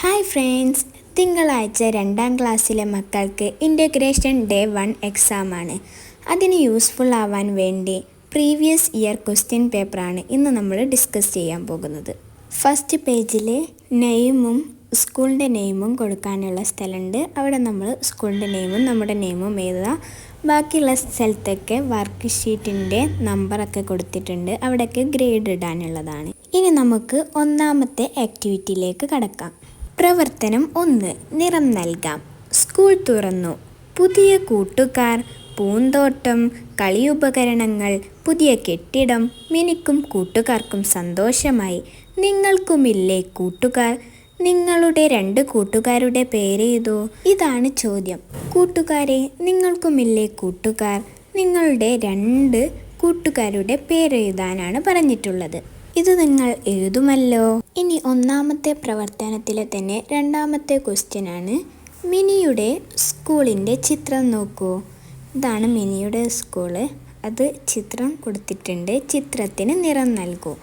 Hi friends തിങ്കളാഴ്ച രണ്ടാം ക്ലാസ്സിലെ മക്കൾക്ക് ഇന്റഗ്രേഷൻ ഡേ വൺ എക്സാമാണ് അതിന് യൂസ്ഫുൾ ആവാൻ വേണ്ടി പ്രീവിയസ് ഇയർ ക്വസ്റ്റ്യൻ പേപ്പറാണ് ഇന്ന് നമ്മൾ ഡിസ്കസ് ചെയ്യാൻ പോകുന്നത്. ഫസ്റ്റ് പേജിൽ നെയിമും സ്കൂളിന്റെ നെയിമും കൊടുക്കാനുള്ള സ്ഥലമുണ്ട്. അവിടെ നമ്മൾ സ്കൂളിന്റെ നെയിമും നമ്മുടെ നെയിമും എഴുതുക ബാക്കിയുള്ള സ്ഥലത്തൊക്കെ വർക്ക് ഷീറ്റിന്റെ നമ്പറൊക്കെ കൊടുത്തിട്ടുണ്ട്. അവിടെയൊക്കെ ഗ്രേഡ് ഇടാനുള്ളതാണ്. ഇനി നമുക്ക് ഒന്നാമത്തെ ആക്ടിവിറ്റിയിലേക്ക് കടക്കാം. പ്രവർത്തനം ഒന്ന് നിറം നൽകാം. സ്കൂൾ തുറന്നു. പുതിയ കൂട്ടുകാർ പൂന്തോട്ടം കളിയുപകരണങ്ങൾ പുതിയ കെട്ടിടം മിനിക്കും കൂട്ടുകാർക്കും സന്തോഷമായി. നിങ്ങൾക്കുമില്ലേ കൂട്ടുകാർ? നിങ്ങളുടെ രണ്ട് കൂട്ടുകാരുടെ പേര് ഏതോ? ഇതാണ് ചോദ്യം. കൂട്ടുകാരെ നിങ്ങൾക്കുമില്ലേ കൂട്ടുകാർ? നിങ്ങളുടെ രണ്ട് കൂട്ടുകാരുടെ പേരെഴുതാനാണ് പറഞ്ഞിട്ടുള്ളത്. ഇത് നിങ്ങൾ എഴുതുമല്ലോ. ഇനി ഒന്നാമത്തെ പ്രവർത്തനത്തിലെ തന്നെ രണ്ടാമത്തെ ക്വസ്റ്റ്യൻ ആണ്. മിനിയുടെ സ്കൂളിന്റെ ചിത്രം നോക്കൂ. ഇതാണ് മിനിയുടെ സ്കൂൾ. അത് ചിത്രം കൊടുത്തിട്ടുണ്ട്. ചിത്രത്തിന് നിറം നൽകൂ.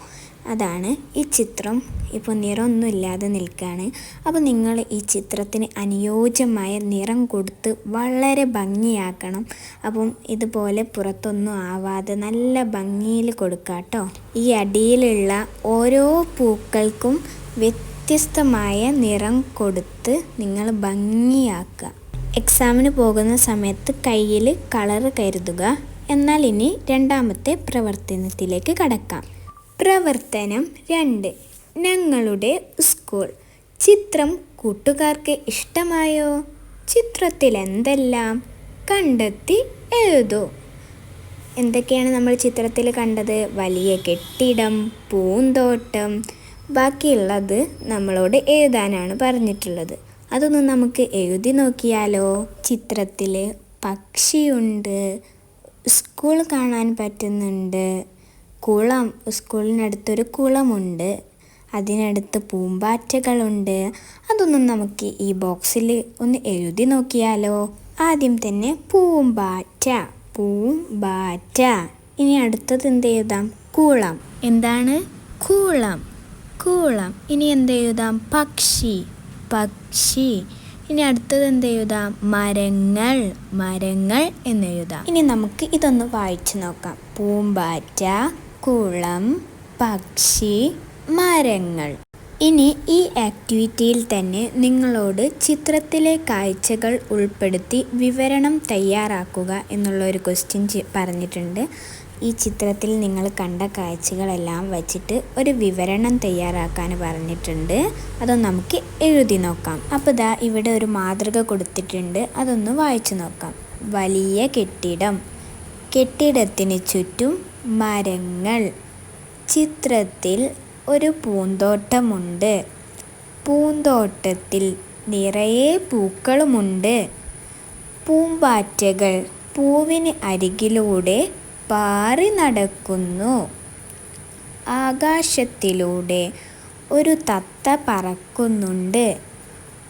അതാണ് ഈ ചിത്രം. ഇപ്പോൾ നിറമൊന്നും ഇല്ലാതെ നിൽക്കുകയാണ് അപ്പോൾ നിങ്ങൾ ഈ ചിത്രത്തിന് അനുയോജ്യമായ നിറം കൊടുത്ത് വളരെ ഭംഗിയാക്കണം. അപ്പം ഇതുപോലെ പുറത്തൊന്നും ആവാതെ നല്ല ഭംഗിയിൽ കൊടുക്കുക കേട്ടോ ഈ അടിയിലുള്ള ഓരോ പൂക്കൾക്കും വ്യത്യസ്തമായ നിറം കൊടുത്ത് നിങ്ങൾ ഭംഗിയാക്കുക. എക്സാമിന് പോകുന്ന സമയത്ത് കയ്യിൽ കളറ് കരുതുക. എന്നാൽ ഇനി രണ്ടാമത്തെ പ്രവർത്തനത്തിലേക്ക് കടക്കാം. പ്രവർത്തനം രണ്ട്. ഞങ്ങളുടെ സ്കൂൾ. ചിത്രം കൂട്ടുകാർക്ക് ഇഷ്ടമായോ? ചിത്രത്തിൽ എന്തെല്ലാം കണ്ടെത്തി എഴുതൂ. എന്തൊക്കെയാണ് നമ്മൾ ചിത്രത്തിൽ കണ്ടത്? വലിയ കെട്ടിടം പൂന്തോട്ടം ബാക്കിയുള്ളത് നമ്മളോട് എഴുതാനാണ് പറഞ്ഞിട്ടുള്ളത്. അതൊന്നും നമുക്ക് എഴുതി നോക്കിയാലോ? ചിത്രത്തിൽ പക്ഷിയുണ്ട് സ്കൂൾ കാണാൻ പറ്റുന്നുണ്ട്. കുളം സ്കൂളിനടുത്തൊരു കുളമുണ്ട്. അതിനടുത്ത് പൂമ്പാറ്റകളുണ്ട്. അതൊന്നും നമുക്ക് ഈ ബോക്സിൽ ഒന്ന് എഴുതി നോക്കിയാലോ? ആദ്യം തന്നെ പൂമ്പാറ്റ പൂമ്പാറ്റ. ഇനി അടുത്തത് എന്ത് എഴുതാം? കുളം. എന്താണ്? കുളം. കുളം. ഇനി എന്ത് എഴുതാം? പക്ഷി. പക്ഷി. ഇനി അടുത്തത് എന്ത് എഴുതാം? മരങ്ങൾ. മരങ്ങൾ എന്ന് എഴുതാം. ഇനി നമുക്ക് ഇതൊന്ന് വായിച്ചു നോക്കാം. പൂമ്പാറ്റ കുളം പക്ഷി മരങ്ങൾ. ഇനി ഈ ആക്ടിവിറ്റിയിൽ തന്നെ നിങ്ങളോട് ചിത്രത്തിലെ കാഴ്ചകൾ ഉൾപ്പെടുത്തി വിവരണം തയ്യാറാക്കുക എന്നുള്ള ഒരു ക്വസ്റ്റ്യൻ പറഞ്ഞിട്ടുണ്ട്. ഈ ചിത്രത്തിൽ നിങ്ങൾ കണ്ട കാഴ്ചകളെല്ലാം വച്ചിട്ട് ഒരു വിവരണം തയ്യാറാക്കാൻ പറഞ്ഞിട്ടുണ്ട്. അതൊന്ന് നമുക്ക് എഴുതി നോക്കാം. അപ്പോൾ ദാ ഇവിടെ ഒരു മാതൃക കൊടുത്തിട്ടുണ്ട്. അതൊന്ന് വായിച്ചു നോക്കാം. വലിയ കെട്ടിടം. കെട്ടിടത്തിന് ചുറ്റും മരങ്ങൾ. ചിത്രത്തിൽ ഒരു പൂന്തോട്ടമുണ്ട്. പൂന്തോട്ടത്തിൽ നിറയെ പൂക്കളുമുണ്ട്. പൂമ്പാറ്റകൾ പൂവിന് അരികിലൂടെ പാറി നടക്കുന്നു. ആകാശത്തിലൂടെ ഒരു തത്ത പറക്കുന്നുണ്ട്.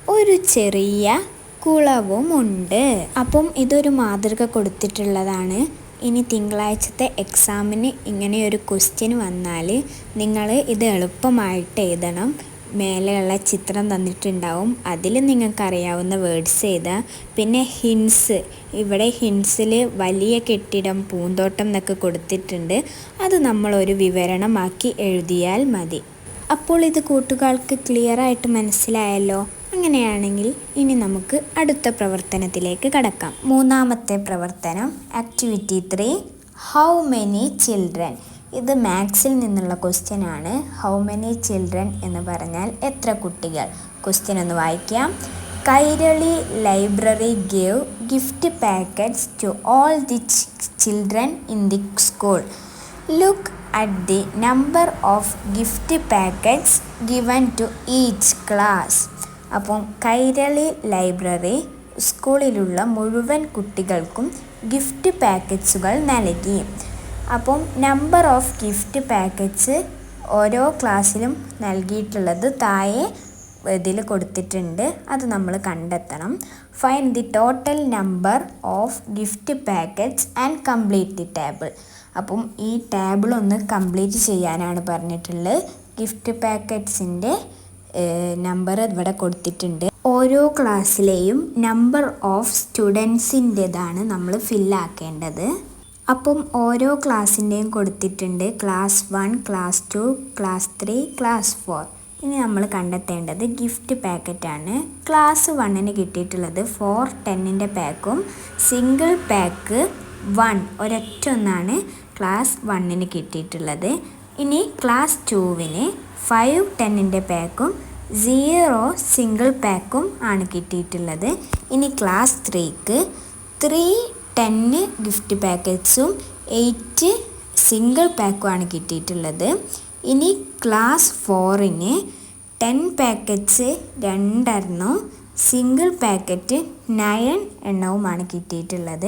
ഒരു ചെറിയ കുളവുമുണ്ട്. അപ്പം ഇതൊരു മാതൃക കൊടുത്തിട്ടുള്ളതാണ്. ഇനി തിങ്കളാഴ്ചത്തെ എക്സാമിന് ഇങ്ങനെ ഒരു ക്വസ്റ്റ്യൻ വന്നാൽ നിങ്ങൾ ഇത് എളുപ്പമായിട്ട് എഴുതണം. മേലെയുള്ള ചിത്രം തന്നിട്ടുണ്ടാവും. അതിൽ നിങ്ങൾക്കറിയാവുന്ന വേർഡ്സ് എഴുതുക. പിന്നെ ഹിൻസ് ഇവിടെ ഹിൻസിൽ വലിയ കെട്ടിടം പൂന്തോട്ടം എന്നൊക്കെ കൊടുത്തിട്ടുണ്ട്. അത് നമ്മളൊരു വിവരണമാക്കി എഴുതിയാൽ മതി. അപ്പോൾ ഇത് കൂട്ടുകാർക്ക് ക്ലിയറായിട്ട് മനസ്സിലായല്ലോ? അങ്ങനെയാണെങ്കിൽ ഇനി നമുക്ക് അടുത്ത പ്രവർത്തനത്തിലേക്ക് കടക്കാം. മൂന്നാമത്തെ പ്രവർത്തനം activity three how many children ഇത് മാത്സിൽ നിന്നുള്ള ക്വസ്റ്റ്യൻ ആണ്. ഹൗ മെനി ചിൽഡ്രൻ എന്ന് പറഞ്ഞാൽ എത്ര കുട്ടികൾ? ക്വസ്റ്റ്യൻ ഒന്ന് വായിക്കാം. Kairali library gave gift packets to all the children in the school look at the number of gift packets given to each class അപ്പം കൈരളി ലൈബ്രറി സ്കൂളിലുള്ള മുഴുവൻ കുട്ടികൾക്കും ഗിഫ്റ്റ് പാക്കറ്റ്സുകൾ നൽകി. അപ്പം നമ്പർ ഓഫ് ഗിഫ്റ്റ് പാക്കറ്റ്സ് ഓരോ ക്ലാസ്സിലും നൽകിയിട്ടുള്ളത് താഴെ ഇതിൽ കൊടുത്തിട്ടുണ്ട്. അത് നമ്മൾ കണ്ടെത്തണം. Find the total number of gift packets and complete the table അപ്പം ഈ ടേബിൾ ഒന്ന് കംപ്ലീറ്റ് ചെയ്യാനാണ് പറഞ്ഞിട്ടുള്ളത്. ഗിഫ്റ്റ് പാക്കറ്റ്സിന്റെ നമ്പർ ഇവിടെ കൊടുത്തിട്ടുണ്ട്. ഓരോ ക്ലാസ്സിലെയും നമ്പർ ഓഫ് സ്റ്റുഡൻസിന്റെതാണ് നമ്മൾ ഫില്ലാക്കേണ്ടത് അപ്പം ഓരോ ക്ലാസ്സിന്റെയും കൊടുത്തിട്ടുണ്ട്. Class one class two class three class four ഇനി നമ്മൾ കണ്ടെത്തേണ്ടത് ഗിഫ്റ്റ് പാക്കറ്റാണ് ക്ലാസ് വണ്ണിന് കിട്ടിയിട്ടുള്ളത് ഫോർ ടെന്നിന്റെ പാക്കും സിംഗിൾ പാക്ക് വൺ ഒരൊറ്റ ഒന്നാണ് ക്ലാസ് വണ്ണിന് കിട്ടിയിട്ടുള്ളത്. ഇനി ക്ലാസ് ടുവിന് ഫൈവ് ടെന്നിന്റെ പാക്കും സീറോ സിംഗിൾ പാക്കും ആണ് കിട്ടിയിട്ടുള്ളത്. ഇനി ക്ലാസ് ത്രീക്ക് ത്രീ ടെന്ന് ഗിഫ്റ്റ് പാക്കറ്റ്സും എയ്റ്റ് സിംഗിൾ പാക്കും ആണ് കിട്ടിയിട്ടുള്ളത്. ഇനി ക്ലാസ് ഫോറിന് ടെൻ പാക്കറ്റ്സ് രണ്ടെണ്ണവും സിംഗിൾ പാക്കറ്റ് നയൻ എണ്ണവുമാണ് കിട്ടിയിട്ടുള്ളത്.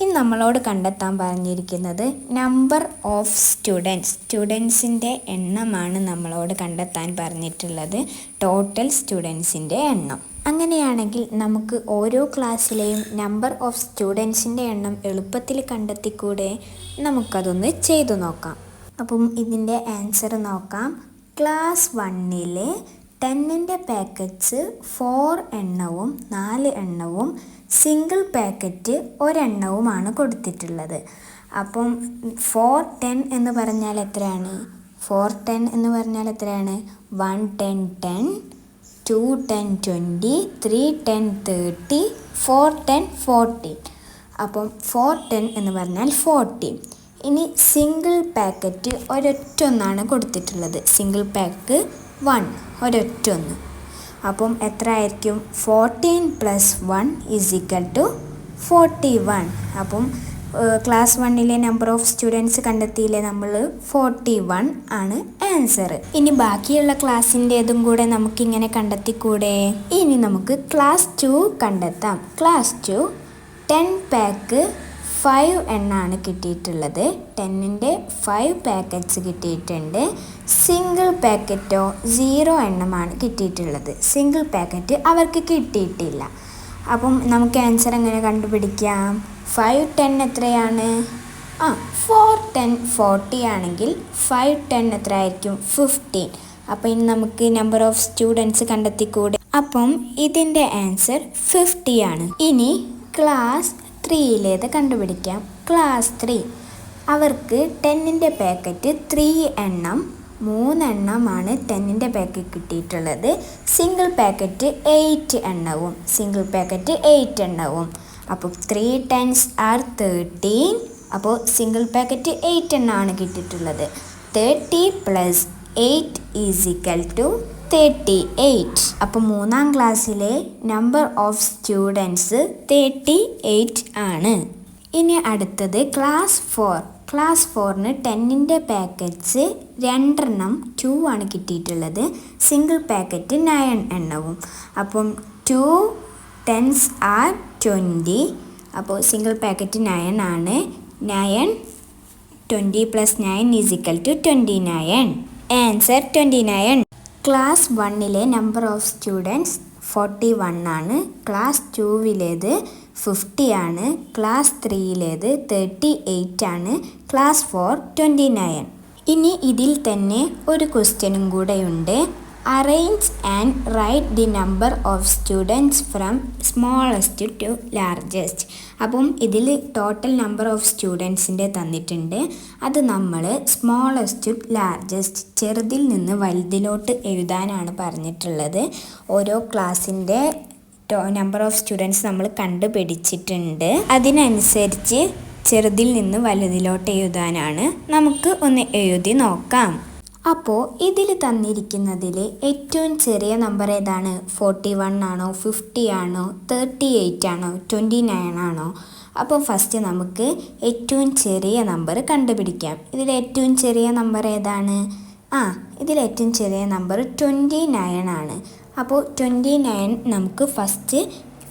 ഇനി നമ്മളോട് കണ്ടെത്താൻ പറഞ്ഞിരിക്കുന്നത് നമ്പർ ഓഫ് സ്റ്റുഡൻസ്. സ്റ്റുഡൻസിന്റെ എണ്ണമാണ് നമ്മളോട് കണ്ടെത്താൻ പറഞ്ഞിട്ടുള്ളത്. ടോട്ടൽ സ്റ്റുഡൻസിന്റെ എണ്ണം. അങ്ങനെയാണെങ്കിൽ നമുക്ക് ഓരോ ക്ലാസ്സിലെയും നമ്പർ ഓഫ് സ്റ്റുഡൻസിന്റെ എണ്ണം എളുപ്പത്തിൽ കണ്ടെത്തിക്കൂടെ? നമുക്കതൊന്ന് ചെയ്തു നോക്കാം. അപ്പം ഇതിന്റെ ആൻസർ നോക്കാം. ക്ലാസ് വണ്ണിലെ ടെന്നിന്റെ പാക്കറ്റ്സ് ഫോർ എണ്ണവും നാല് എണ്ണവും സിംഗിൾ പാക്കറ്റ് ഒരെണ്ണവുമാണ് കൊടുത്തിട്ടുള്ളത്. അപ്പം ഫോർ ടെൻ എന്ന് പറഞ്ഞാൽ എത്രയാണ്? ഫോർ ടെൻ എന്ന് പറഞ്ഞാൽ എത്രയാണ്? One ten ten two ten twenty three ten thirty four ten forty. അപ്പം ഫോർ ടെൻ എന്ന് പറഞ്ഞാൽ ഫോർട്ടി. ഇനി സിംഗിൾ പാക്കറ്റ് ഒരൊറ്റ ഒന്നാണ് കൊടുത്തിട്ടുള്ളത്. സിംഗിൾ പാക്ക് വൺ ഒരൊറ്റ ഒന്ന്. അപ്പം എത്ര ആയിരിക്കും fourteen plus one is equal to forty one. അപ്പം ക്ലാസ് വണ്ണിലെ നമ്പർ ഓഫ് സ്റ്റുഡൻസ് കണ്ടെത്തിയില്ലേ നമ്മൾ ഫോർട്ടി വൺ ആണ് ആൻസർ ഇനി ബാക്കിയുള്ള ക്ലാസ്സിന്റെതും കൂടെ നമുക്കിങ്ങനെ കണ്ടെത്തിക്കൂടെ? ഇനി നമുക്ക് ക്ലാസ് ടു കണ്ടെത്താം. Class two ten pack five എണ്ണാണ് കിട്ടിയിട്ടുള്ളത്. ടെന്നിന്റെ ഫൈവ് പാക്കറ്റ്സ് കിട്ടിയിട്ടുണ്ട്. സിംഗിൾ പാക്കറ്റോ സീറോ എണ്ണമാണ് കിട്ടിയിട്ടുള്ളത്. സിംഗിൾ പാക്കറ്റ് അവർക്ക് കിട്ടിയിട്ടില്ല. അപ്പം നമുക്ക് ആൻസർ എങ്ങനെ കണ്ടുപിടിക്കാം? ഫൈവ് ടെൻ എത്രയാണ്? ആ ഫോർ ടെൻ ഫോർട്ടി ആണെങ്കിൽ ഫൈവ് ടെൻ എത്ര ആയിരിക്കും ഫിഫ്റ്റീൻ അപ്പം ഇനി നമുക്ക് നമ്പർ ഓഫ് സ്റ്റുഡൻസ് കണ്ടെത്തിക്കൂടെ? അപ്പം ഇതിന്റെ ആൻസർ ഫിഫ്റ്റി ആണ്. ഇനി ക്ലാസ് ത്രീയിലേത് കണ്ടുപിടിക്കാം. ക്ലാസ് ത്രീ അവർക്ക് ടെന്നിന്റെ പാക്കറ്റ് ത്രീ എണ്ണം മൂന്നെണ്ണമാണ് ടെന്നിന്റെ പാക്കറ്റ് കിട്ടിയിട്ടുള്ളത്. സിംഗിൾ പാക്കറ്റ് എയ്റ്റ് എണ്ണവും സിംഗിൾ പാക്കറ്റ് എയ്റ്റ് എണ്ണവും. അപ്പോൾ ത്രീ ടെൻസ് ആർ തേർട്ടീൻ അപ്പോൾ സിംഗിൾ പാക്കറ്റ് എയ്റ്റ് എണ്ണമാണ് കിട്ടിയിട്ടുള്ളത്. Thirty plus eight is equal to thirty eight അപ്പോൾ മൂന്നാം ക്ലാസ്സിലെ number of students thirty eight ആണ്. ഇനി അടുത്തത് ക്ലാസ് ഫോർ ക്ലാസ് ഫോറിന് ടെന്നിന്റെ പാക്കറ്റ്സ് രണ്ടെണ്ണം ടു ആണ് കിട്ടിയിട്ടുള്ളത്. സിംഗിൾ പാക്കറ്റ് നയൻ എണ്ണവും. അപ്പം ടു ടെൻസ് ആർ ട്വന്റി അപ്പോൾ സിംഗിൾ പാക്കറ്റ് നയൻ ആണ്. Nine twenty plus nine is equal to twenty nine answer twenty nine class വണ്ണിലെ number of students forty one ആണ്. ക്ലാസ് ടൂവിലേത് ഫിഫ്റ്റി ആണ്. ക്ലാസ് ത്രീയിലേത് thirty eight ആണ്. ക്ലാസ് ഫോർ ട്വന്റി നയൻ ഇനി ഇതിൽ തന്നെ ഒരു ക്വസ്റ്റ്യനും കൂടെയുണ്ട്. Arrange and write the number of students from smallest to largest അപ്പം ഇതിൽ ടോട്ടൽ നമ്പർ ഓഫ് സ്റ്റുഡൻസിന്റെ തന്നിട്ടുണ്ട്. അത് നമ്മൾ സ്മോളസ്റ്റ് ടു ലാർജസ്റ്റ് ചെറുതിൽ നിന്ന് വലുതിലോട്ട് എഴുതാനാണ് പറഞ്ഞിട്ടുള്ളത്. ഓരോ ക്ലാസ്സിന്റെ നമ്പർ ഓഫ് സ്റ്റുഡൻസ് നമ്മൾ കണ്ടുപിടിച്ചിട്ടുണ്ട്. അതിനനുസരിച്ച് ചെറുതിൽ നിന്ന് വലുതിലോട്ട് എഴുതാനാണ് നമുക്ക് ഒന്ന് എഴുതി നോക്കാം. അപ്പോൾ ഇതിൽ തന്നിരിക്കുന്നതിൽ ഏറ്റവും ചെറിയ നമ്പർ ഏതാണ്? ഫോർട്ടി വൺ ആണോ? ഫിഫ്റ്റി ആണോ? തേർട്ടി എയ്റ്റ് ആണോ? ട്വന്റി നയൻ ആണോ? അപ്പോൾ ഫസ്റ്റ് നമുക്ക് ഏറ്റവും ചെറിയ നമ്പർ കണ്ടുപിടിക്കാം. ഇതിൽ ഏറ്റവും ചെറിയ നമ്പർ ഏതാണ്? ആ ഇതിൽ ഏറ്റവും ചെറിയ നമ്പർ ട്വന്റി നയൻ ആണ് അപ്പോൾ ട്വന്റി നയൻ നമുക്ക് ഫസ്റ്റ്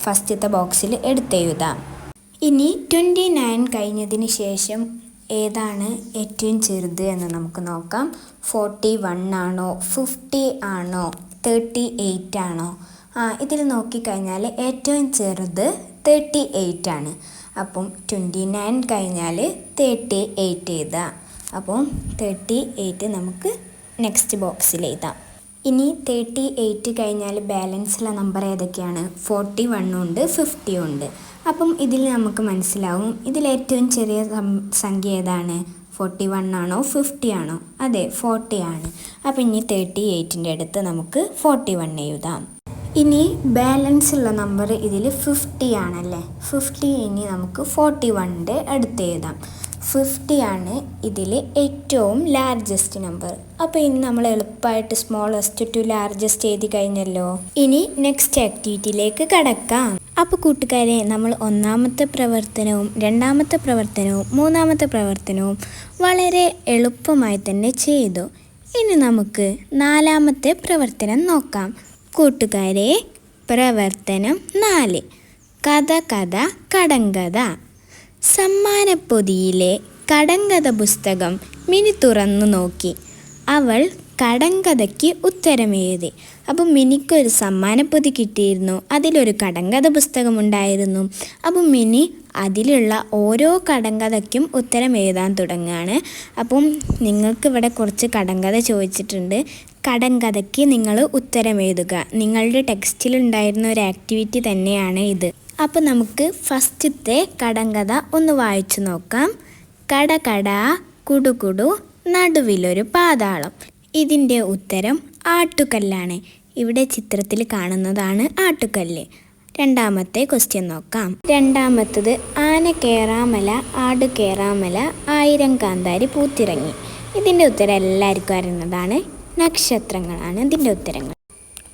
ഫസ്റ്റത്തെ ബോക്സിൽ എടുത്തെഴുതാം. ഇനി ട്വന്റി നയൻ കഴിഞ്ഞതിന് ശേഷം ഏതാണ് ഏറ്റവും ചെറുത് എന്ന് നമുക്ക് നോക്കാം. ഫോർട്ടി വൺ ആണോ? ഫിഫ്റ്റി ആണോ? തേർട്ടി എയ്റ്റ് ആണോ? ആ ഇതിൽ നോക്കിക്കഴിഞ്ഞാൽ ഏറ്റവും ചെറുത് തേർട്ടി എയ്റ്റ് ആണ്. അപ്പം ട്വന്റി നയൻ കഴിഞ്ഞാൽ തേർട്ടി എയ്റ്റ് എഴുതാം. അപ്പം തേർട്ടി എയ്റ്റ് നമുക്ക് നെക്സ്റ്റ് ബോക്സിൽ എഴുതാം. ഇനി തേർട്ടി എയ്റ്റ് കഴിഞ്ഞാൽ ബാലൻസുള്ള നമ്പർ ഏതൊക്കെയാണ്? ഫോർട്ടി വണ്ണും ഉണ്ട് ഫിഫ്റ്റിയും ഉണ്ട്. അപ്പം ഇതിൽ നമുക്ക് മനസ്സിലാവും. ഇതിൽ ഏറ്റവും ചെറിയ സംഖ്യ ഏതാണ്? ഫോർട്ടി വൺ ആണോ? ഫിഫ്റ്റി ആണോ? അതെ ഫോർട്ടി ആണ്. അപ്പം ഇനി തേർട്ടി എയ്റ്റിന്റെ അടുത്ത് നമുക്ക് ഫോർട്ടി വൺ എഴുതാം. ഇനി ബാലൻസ് ഉള്ള നമ്പർ ഇതിൽ ഫിഫ്റ്റി ആണല്ലേ? ഫിഫ്റ്റി ഇനി നമുക്ക് ഫോർട്ടി വണ്ണിന്റെ അടുത്ത് എഴുതാം. ഫിഫ്റ്റി ആണ് ഇതിൽ ഏറ്റവും ലാർജസ്റ്റ് നമ്പർ അപ്പോൾ ഇനി നമ്മൾ എളുപ്പമായിട്ട് സ്മോളസ്റ്റ് ടു ലാർജസ്റ്റ് എഴുതി കഴിഞ്ഞല്ലോ. ഇനി നെക്സ്റ്റ് ആക്ടിവിറ്റിയിലേക്ക് കടക്കാം. അപ്പോൾ കൂട്ടുകാരെ നമ്മൾ ഒന്നാമത്തെ പ്രവർത്തനവും രണ്ടാമത്തെ പ്രവർത്തനവും മൂന്നാമത്തെ പ്രവർത്തനവും വളരെ എളുപ്പമായി തന്നെ ചെയ്തു. ഇനി നമുക്ക് നാലാമത്തെ പ്രവർത്തനം നോക്കാം. കൂട്ടുകാരെ പ്രവർത്തനം നാല്. കഥ കഥ കടങ്കഥ സമ്മാനപ്പൊതിയിലെ കടങ്കഥ പുസ്തകം മിനി തുറന്നു നോക്കി. അവൾ കടങ്കഥയ്ക്ക് ഉത്തരമെഴുതി. അപ്പം മിനിക്കൊരു സമ്മാനപ്പൊതി കിട്ടിയിരുന്നു. അതിലൊരു കടങ്കഥ പുസ്തകം ഉണ്ടായിരുന്നു. അപ്പം മിനി അതിലുള്ള ഓരോ കടങ്കഥയ്ക്കും ഉത്തരം എഴുതാൻ തുടങ്ങുകയാണ്. അപ്പം നിങ്ങൾക്ക് ഇവിടെ കുറച്ച് കടങ്കഥ ചോദിച്ചിട്ടുണ്ട്. കടങ്കഥയ്ക്ക് നിങ്ങൾ ഉത്തരം എഴുതുക. നിങ്ങളുടെ ടെക്സ്റ്റിലുണ്ടായിരുന്ന ഒരു ആക്ടിവിറ്റി തന്നെയാണ് ഇത്. അപ്പം നമുക്ക് ഫസ്റ്റത്തെ കടങ്കഥ ഒന്ന് വായിച്ചു നോക്കാം. കട കട കുടുകുടു നടുവിലൊരു പാതാളം. ഇതിന്റെ ഉത്തരം ആട്ടുകല്ലാണ്. ഇവിടെ ചിത്രത്തിൽ കാണുന്നതാണ് ആട്ടുകല്ല്. രണ്ടാമത്തെ ക്വസ്റ്റ്യൻ നോക്കാം. രണ്ടാമത്തത് ആന കേറാമല ആട് കേറാമല ആയിരം കാന്താരി പൂത്തിറങ്ങി. ഇതിന്റെ ഉത്തരം എല്ലാവർക്കും അറിയുന്നതാണ്. നക്ഷത്രങ്ങളാണ് ഇതിന്റെ ഉത്തരങ്ങൾ.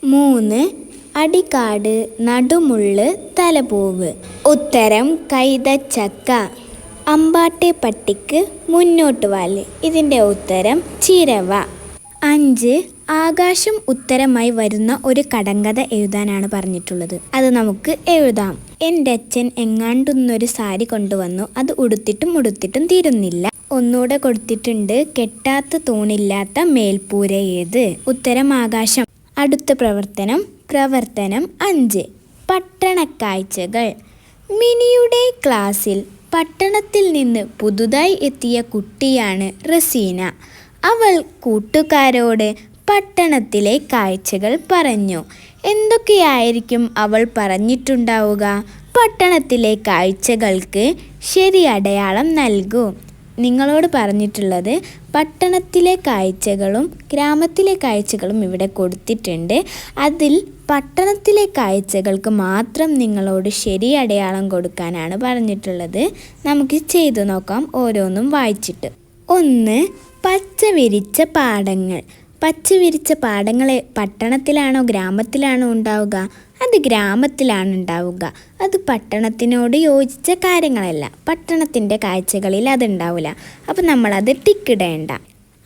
മൂന്ന് അടികാട് നടുമുള്ള് തലപൂവ്. ഉത്തരം കൈതച്ചക്ക. അമ്പാട്ടെ പട്ടിക്ക് മുന്നോട്ട് വാൽ. ഇതിന്റെ ഉത്തരം ചിരവ. അഞ്ച് ആകാശം ഉത്തരമായി വരുന്ന ഒരു കടങ്കഥ എഴുതാനാണ് പറഞ്ഞിട്ടുള്ളത്. അത് നമുക്ക് എഴുതാം. എന്റെ അച്ഛൻ എങ്ങാണ്ടൊന്നൊരു സാരി കൊണ്ടുവന്നു. അത് ഉടുത്തിട്ടും ഉടുത്തിട്ടും തീരുന്നില്ല. ഒന്നുകൂടെ കൊടുത്തിട്ടുണ്ട്. കെട്ടാത്ത തൂണില്ലാത്ത മേൽപ്പൂര ഏത്? ഉത്തരം ആകാശം. അടുത്ത പ്രവർത്തനം പ്രവർത്തനം അഞ്ച്. പട്ടണക്കാഴ്ചകൾ. മിനിയുടെ ക്ലാസ്സിൽ പട്ടണത്തിൽ നിന്ന് പുതുതായി എത്തിയ കുട്ടിയാണ് റസീന. അവൾ കൂട്ടുകാരോട് പട്ടണത്തിലെ കാഴ്ചകൾ പറഞ്ഞു. എന്തൊക്കെയായിരിക്കും അവൾ പറഞ്ഞിട്ടുണ്ടാവുക? പട്ടണത്തിലെ കാഴ്ചകൾക്ക് ശരി അടയാളം നൽകൂ. നിങ്ങളോട് പറഞ്ഞിട്ടുള്ളത് പട്ടണത്തിലെ കാഴ്ചകളും ഗ്രാമത്തിലെ കാഴ്ചകളും ഇവിടെ കൊടുത്തിട്ടുണ്ട്. അതിൽ പട്ടണത്തിലെ കാഴ്ചകൾക്ക് മാത്രം നിങ്ങളോട് ശരി അടയാളം കൊടുക്കാനാണ് പറഞ്ഞിട്ടുള്ളത്. നമുക്ക് ചെയ്തു നോക്കാം ഓരോന്നും വായിച്ചിട്ട്. ഒന്ന് പച്ച വിരിച്ച പാടങ്ങൾ. പച്ച വിരിച്ച പാടങ്ങൾ പട്ടണത്തിലാണോ ഗ്രാമത്തിലാണോ ഉണ്ടാവുക? അത് ഗ്രാമത്തിലാണ് ഉണ്ടാവുക അത് പട്ടണത്തിനോട് യോജിച്ച കാര്യങ്ങളല്ല. പട്ടണത്തിന്റെ കാഴ്ചകളിൽ അതുണ്ടാവില്ല അപ്പം നമ്മളത് ടിക്കിടേണ്ട.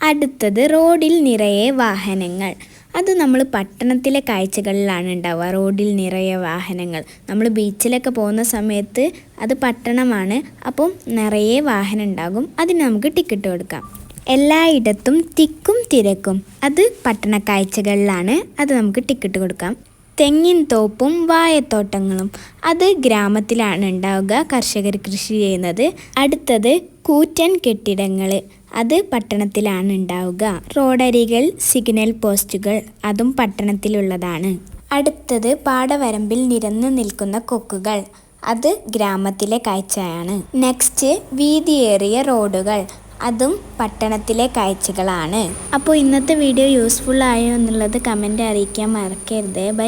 അടുത്തത് റോഡിൽ നിറയെ വാഹനങ്ങൾ. അത് നമ്മൾ പട്ടണത്തിലെ കാഴ്ചകളിലാണ് ഉണ്ടാവുക റോഡിൽ നിറയെ വാഹനങ്ങൾ. നമ്മൾ ബീച്ചിലൊക്കെ പോകുന്ന സമയത്ത് അത് പട്ടണമാണ്. അപ്പം നിറയെ വാഹനം ഉണ്ടാകും അതിന് നമുക്ക് ടിക്കറ്റ് കൊടുക്കാം. എല്ലായിടത്തും തിക്കും തിരക്കും. അത് പട്ടണ കാഴ്ചകളിലാണ്. അത് നമുക്ക് ടിക്കറ്റ് കൊടുക്കാം. തെങ്ങിൻ തോപ്പും വായത്തോട്ടങ്ങളും അത് ഗ്രാമത്തിലാണ് ഉണ്ടാവുക. കർഷകർ കൃഷി ചെയ്യുന്നത്. അടുത്തത് കൂറ്റൻ കെട്ടിടങ്ങൾ അത് പട്ടണത്തിലാണ് ഉണ്ടാവുക. റോഡരികൾ സിഗ്നൽ പോസ്റ്റുകൾ. അതും പട്ടണത്തിലുള്ളതാണ്. അടുത്തത് പാടവരമ്പിൽ നിരന്നു നിൽക്കുന്ന കൊക്കുകൾ. അത് ഗ്രാമത്തിലെ കാഴ്ചയാണ്. നെക്സ്റ്റ് വീതിയേറിയ റോഡുകൾ. അതും പട്ടണത്തിലെ കാഴ്ചകളാണ്. അപ്പോൾ ഇന്നത്തെ വീഡിയോ യൂസ്ഫുൾ ആയോ എന്നുള്ളത് കമന്റ് അറിയിക്കാൻ മറക്കരുത്. ബൈ